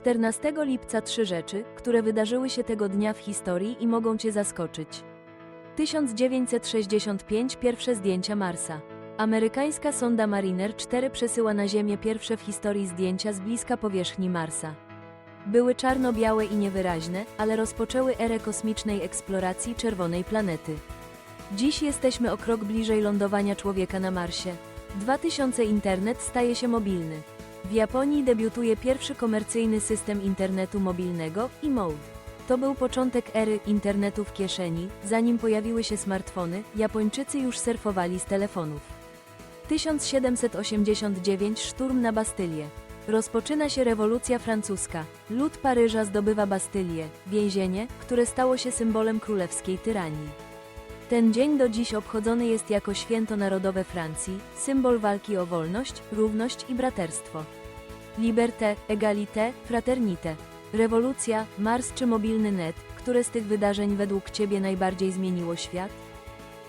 14 lipca trzy rzeczy, które wydarzyły się tego dnia w historii i mogą Cię zaskoczyć. 1965 Pierwsze zdjęcia Marsa. Amerykańska sonda Mariner 4 przesyła na Ziemię pierwsze w historii zdjęcia z bliska powierzchni Marsa. Były czarno-białe i niewyraźne, ale rozpoczęły erę kosmicznej eksploracji czerwonej planety. Dziś jesteśmy o krok bliżej lądowania człowieka na Marsie. 2000 internet staje się mobilny. W Japonii debiutuje pierwszy komercyjny system internetu mobilnego e-mode. To był początek ery internetu w kieszeni, zanim pojawiły się smartfony, Japończycy już surfowali z telefonów. 1789 Szturm na Bastylię. Rozpoczyna się rewolucja francuska. Lud Paryża zdobywa Bastylię, więzienie, które stało się symbolem królewskiej tyranii. Ten dzień do dziś obchodzony jest jako święto narodowe Francji, symbol walki o wolność, równość i braterstwo. Liberté, égalité, fraternité. Rewolucja, Mars czy mobilny net, które z tych wydarzeń według Ciebie najbardziej zmieniło świat?